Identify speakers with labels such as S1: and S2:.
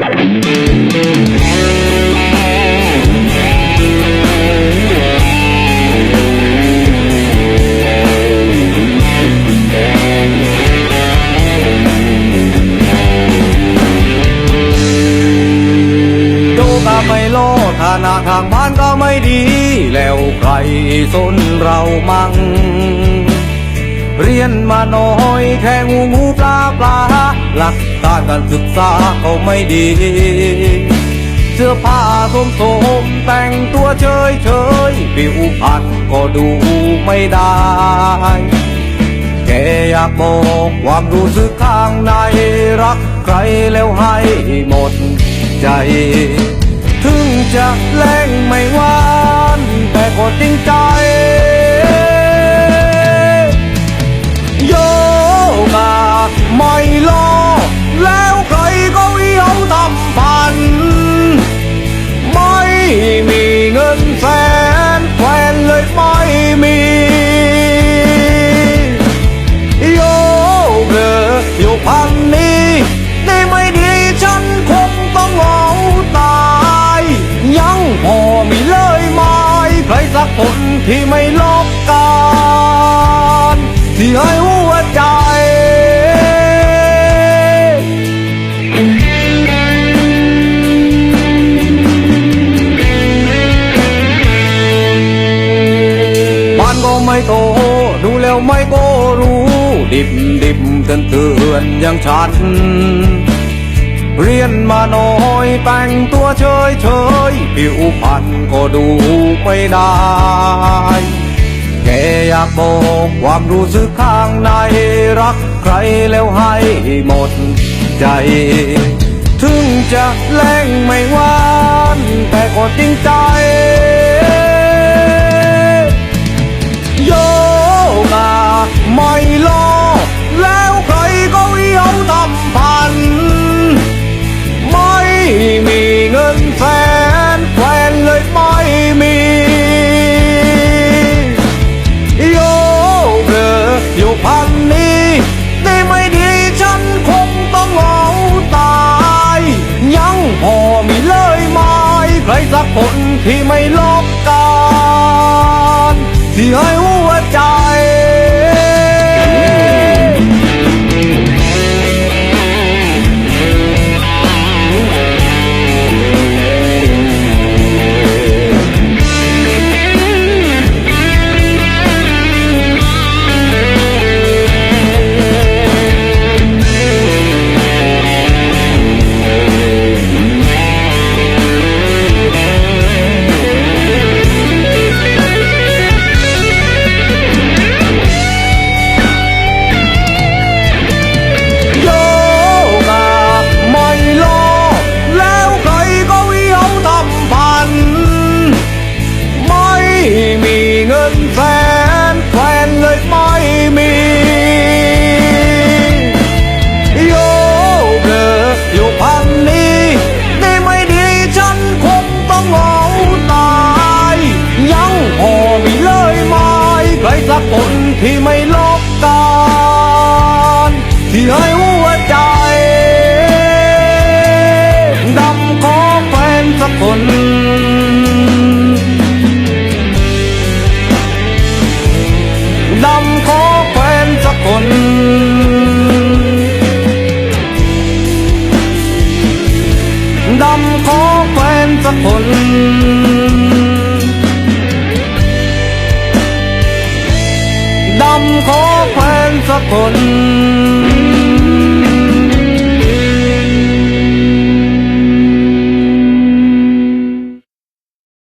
S1: ดูก็ไม่โลฐานะทางบ้านก็ไม่ดี แล้วใครสนเรามั่ง เรียนมาน้อยแค่งูงูปลาปลาหลักการการศึกษาก็ไม่ดีเสื้อผ้าสมสมแต่งตัวเฉยเฉยผิวพรรณก็ดูไม่ได้แค่อยากบอกความรู้สึกข้างในรักใครแล้วให้หมดใจ ถึงจะแรงไม่หวานแต่ก็จริงใจ นแสนแควนเลยไม่มีโยเกอโยพันนี้นี่ไม่ดีฉันคงต้องเหงาตาย ยังพอมีเลยไหมใครสักคนที่ไม่ลบกันที่ให้หัวใจ ไม่โต ดูแล้วไม่ก็รู้ ดิบดิบเตือนเตือนอย่างฉัน เรียนมาน้อยแต่งตัวเฉยเฉยผิวพรรณก็ดูไม่ได้แค่อยากบอกความรู้สึกข้างในรักใครแล้วให้หมดใจ ถึงจะแรงไม่หวานแต่ก็จริงใจ สักคนที่ไม่ลบกันที่ให้ ที่ไม่ลบกันที่ให้หัวใจดำขอแฟนสักคน คน